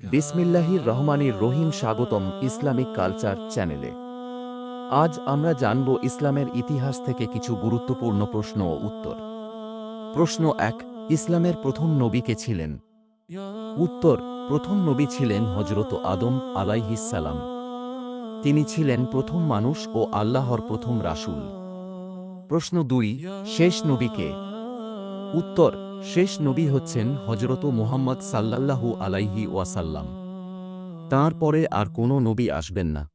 বিসমিল্লাহির রহমানির রহিম স্বাগতম ইসলামিক কালচার চ্যানেলে। আজ আমরা জানব ইসলামের ইতিহাস থেকে কিছু গুরুত্বপূর্ণ প্রশ্ন ও উত্তর। প্রশ্ন এক, ইসলামের প্রথম নবী কে ছিলেন? উত্তর, প্রথম নবী ছিলেন হজরত আদম আলাইহিসালাম তিনি ছিলেন প্রথম মানুষ ও আল্লাহর প্রথম রাসুল। প্রশ্ন দুই, শেষ নবীকে উত্তর শেষ নবী হচ্ছেন হজরত মুহাম্মদ সাল্লাল্লাহু আলাইহি ওয়াসাল্লাম। তাঁর পরে আর কোনো নবী আসবেন না।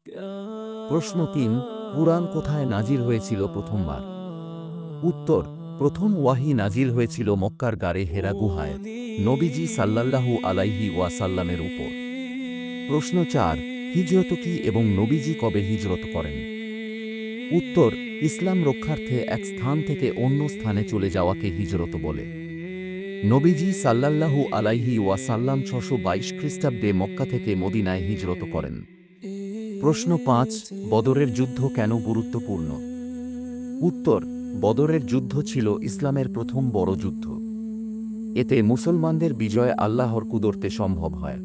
প্রশ্ন তিন, কুরআন কোথায় নাজির হয়েছিল প্রথমবার? উত্তর, প্রথম ওয়াহি নাজির হয়েছিল মক্কার গারে হেরা গুহায়, নবীজি সাল্লাল্লাহু আলাইহি ওয়াসাল্লামের উপর। প্রশ্ন চার, হিজরত কি এবং নবীজি কবে হিজরত করেন? উত্তর, ইসলাম রক্ষার্থে এক স্থান থেকে অন্য স্থানে চলে যাওয়াকে হিজরত বলে। নবীজি সাল্লাল্লাহু আলাইহি ওয়াসাল্লাম ছশো বাইশ খ্রিস্টাব্দে মক্কা থেকে মদিনায় হিজরত করেন। প্রশ্ন পাঁচ, বদরের যুদ্ধ কেন গুরুত্বপূর্ণ? উত্তর, বদরের যুদ্ধ ছিল ইসলামের প্রথম বড় যুদ্ধ। এতে মুসলমানদের বিজয় আল্লাহর কুদরতে সম্ভব হয়।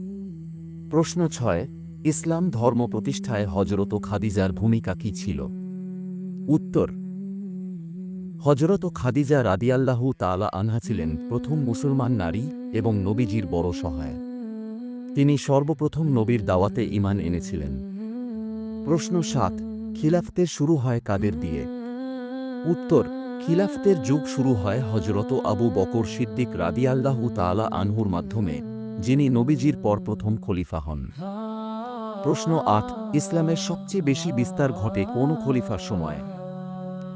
প্রশ্ন ছয়, ইসলাম ধর্ম প্রতিষ্ঠায় হজরত খাদিজার ভূমিকা কী ছিল? উত্তর হজরত খাদিজা রাদিয়াল্লাহু তালা আনহা ছিলেন প্রথম মুসলমান নারী এবং নবীজির বড় সহায়। তিনি সর্বপ্রথম নবীর দাওয়াতে ইমান এনেছিলেন। প্রশ্ন সাত খিলাফতের শুরু হয় কাদের দিয়ে? উত্তর খিলাফতের যুগ শুরু হয় হজরত আবু বকর সিদ্দিক রাদিয়াল্লাহু তালা আনহুর মাধ্যমে যিনি নবীজির পর প্রথম খলিফা হন। প্রশ্ন আট ইসলামের সবচেয়ে বেশি বিস্তার ঘটে কোন খলিফার সময়?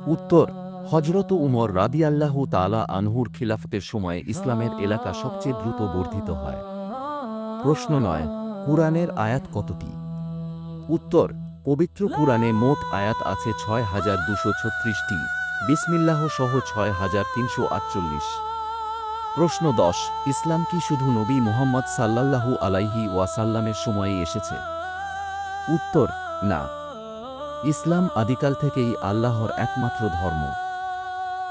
উত্তর হজরত উমর রাদিয়াল্লাহু তালা আনহুর খিলাফতের সময় ইসলামের এলাকা সবচেয়ে দ্রুত বর্ধিত হয়। প্রশ্ন নয়, কুরআনের আয়াত কতটি? উত্তর, পবিত্র কুরআনে মোট আয়াত আছে ছয় হাজার দুশো ছত্রিশটি। বিসমিল্লাহ সহ ছয় হাজার তিনশো আটচল্লিশ। প্রশ্ন দশ, ইসলাম কি শুধু নবী মোহাম্মদ সাল্লাল্লাহু আলাইহি ওয়াসাল্লামের সময়ে এসেছে? উত্তর, না। ইসলাম আদিকাল থেকেই আল্লাহর একমাত্র ধর্ম।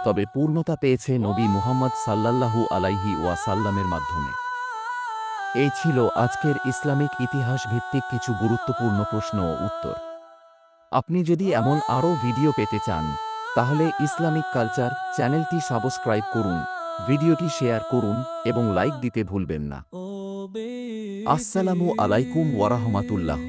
তবে পূর্ণতা পেয়েছে নবী মুহাম্মদ সাল্লাল্লাহু আলাইহি ওয়াসাল্লামের মাধ্যমে। এই ছিল আজকের ইসলামিক ইতিহাস ভিত্তিক কিছু গুরুত্বপূর্ণ প্রশ্ন ও উত্তর। আপনি যদি এমন আরও ভিডিও পেতে চান তাহলে ইসলামিক কালচার চ্যানেলটি সাবস্ক্রাইব করুন ভিডিওটি শেয়ার করুন এবং লাইক দিতে ভুলবেন না। আসসালামু আলাইকুম ওয়ারাহমাতুল্লাহ